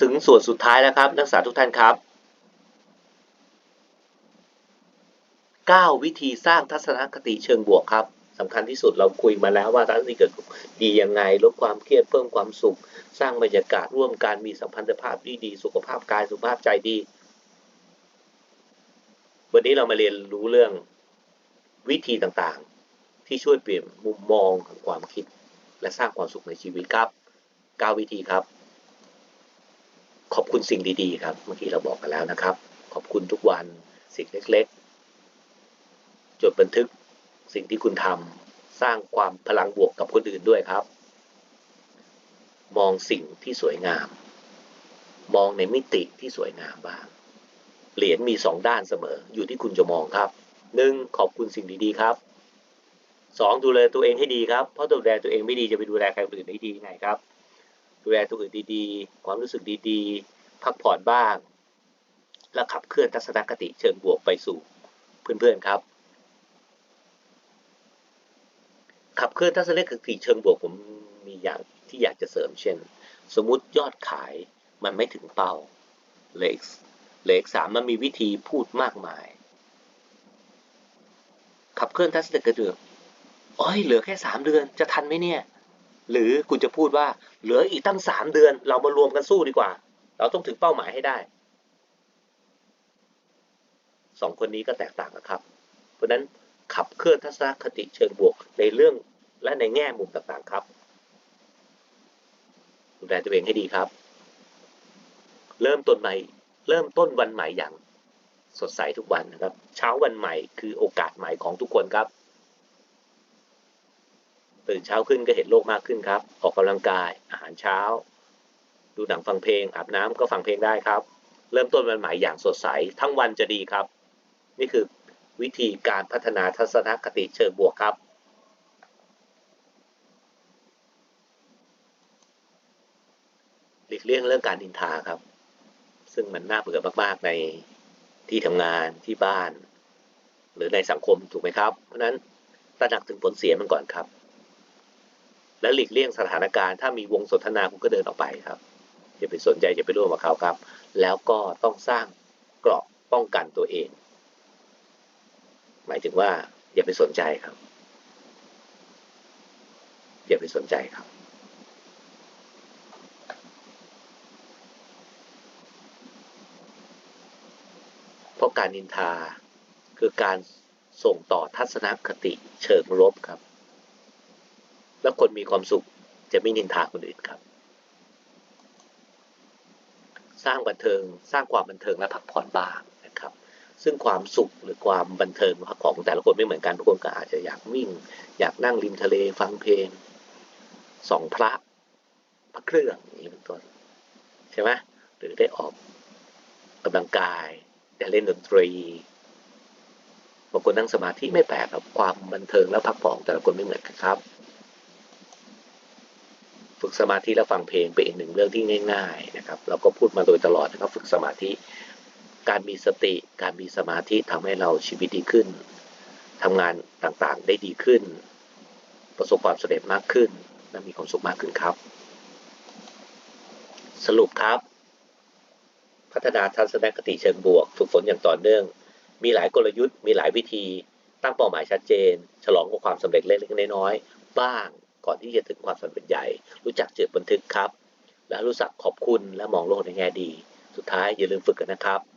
ถึงส่วนสุดท้ายแล้วครับ นักศึกษาทุกท่านครับ 9 วิธีสร้างทัศนคติเชิงบวกครับสำคัญที่สุดเราคุยมาแล้วว่าทัศนคติเกิดดียังไง ลดความเครียดเพิ่มความสุข สร้างบรรยากาศร่วมกันมีสัมพันธภาพที่ดี สุขภาพกายสุขภาพใจดี วันนี้เรามาเรียนรู้เรื่องวิธีต่างๆ ที่ช่วยเปลี่ยนมุมมองของความคิด และสร้างความสุขในชีวิตครับ 9 วิธีครับ ขอบคุณสิ่งดีๆครับ เมื่อกี้เราบอกกันแล้วนะครับ ขอบคุณทุกวันสิ่งเล็กๆ จดบันทึกสิ่งที่คุณทำสร้างความพลังบวกกับคนอื่นด้วยครับ มองสิ่งที่สวยงาม มองในมิติที่สวยงามบ้าง เหรียญมีสองด้านเสมออยู่ที่คุณจะมองครับหนึ่งขอบคุณสิ่งดีๆครับสองดูแลตัวเองให้ดีครับ เพราะดูแลตัวเองไม่ดีจะไปดูแลใครคนอื่นได้ดียังไงครับ ดูแลตัวอื่นดีๆ ความรู้สึกดีๆ พักผ่อนบ้าง และขับเคลื่อนทัศนคติเชิงบวกไปสู่เพื่อนๆครับ ขับเคลื่อนทัศนคติเชิงบวกผมมีอย่างที่อยากจะเสริมเช่น สมมุติยอดขายมันไม่ถึงเป้าเลขเลขสามมันมีวิธีพูดมากมาย ขับเคลื่อนทัศนคติโอ้ยเหลือแค่สามเดือนจะทันไหมเนี่ย หรือคุณจะพูดว่าเหลืออีกตั้งสามเดือน เรามารวมกันสู้ดีกว่า เราต้องถึงเป้าหมายให้ได้สองคนนี้ก็แตกต่างกันครับ เพราะนั้นขับเคลื่อนทัศนคติเชิงบวกในเรื่องและในแง่มุมต่างๆครับดูแลตัวเองให้ดีครับ เริ่มต้นใหม่ เริ่มต้นวันใหม่อย่างสดใสทุกวันนะครับ เช้าวันใหม่คือโอกาสใหม่ของทุกคนครับ ตื่นเช้าขึ้นก็เห็นโลกมากขึ้นครับ ออกกำลังกาย อาหารเช้า ดูหนังฟังเพลง อาบน้ำก็ฟังเพลงได้ครับ เริ่มต้นวันใหม่อย่างสดใส ทั้งวันจะดีครับ นี่คือวิธีการพัฒนาทัศนคติเชิงบวกครับหลีกเลี่ยงเรื่องการนินทาครับ ซึ่งมันน่าเบื่อมากๆในที่ทำงานที่บ้าน หรือในสังคมถูกไหมครับ เพราะฉะนั้นตระหนักถึงผลเสียมันก่อนครับ และหลีกเลี่ยงสถานการณ์ถ้ามีวงสนทนาคุณก็เดินออกไปครับอย่าไปสนใจอย่าไปร่วมกับเขาครับ แล้วก็ต้องสร้างเกราะป้องกันตัวเอง หมายถึงว่า อย่าไปสนใจครับ อย่าไปสนใจครับเพราะการนินทาคือการส่งต่อทัศนคติเชิงลบครับ แล้วคนมีความสุขจะไม่นินทาคนอื่นครับ สร้างบันเทิงสร้างความบันเทิงและพักผ่อนบ้างนะครับ ซึ่งความสุขหรือความบันเทิงของแต่ละคนไม่เหมือนกันทุกคนก็อาจจะอยากวิ่ง อยากนั่งริมทะเลฟังเพลงส่องพระพระเครื่องอย่างนี้เป็นต้นใช่ไหมหรือได้ออกกำลังกายได้เล่นดนตรีบางคนนั่งสมาธิไม่แปลกครับความบันเทิงและพักผ่อนแต่ละคนไม่เหมือนกันครับ กสมาธิและฟังเพลงเป็นอีกหนึ่งเรื่องที่ง่ายๆนะครับเราก็พูดมาโดยตลอดนะครับฝึกสมาธิ การมีสติ การมีสมาธิทำให้เราชีวิตดีขึ้นทำงานต่างๆได้ดีขึ้น ประสบความสำเร็จมากขึ้นและมีความสุขมากขึ้นครับ สรุปครับ พัฒนาทัศนคติเชิงบวก ฝึกฝนอย่างต่อเนื่อง มีหลายกลยุทธ์ มีหลายวิธี ตั้งเป้าหมายชัดเจน ฉลองกับความสำเร็จเล็กๆน้อยๆบ้าง ก่อนที่จะถึงความสำเร็จใหญ่ รู้จักจดบันทึกครับ และรู้จักขอบคุณและมองโลกในแง่ดี สุดท้ายอย่าลืมฝึกกันนะครับ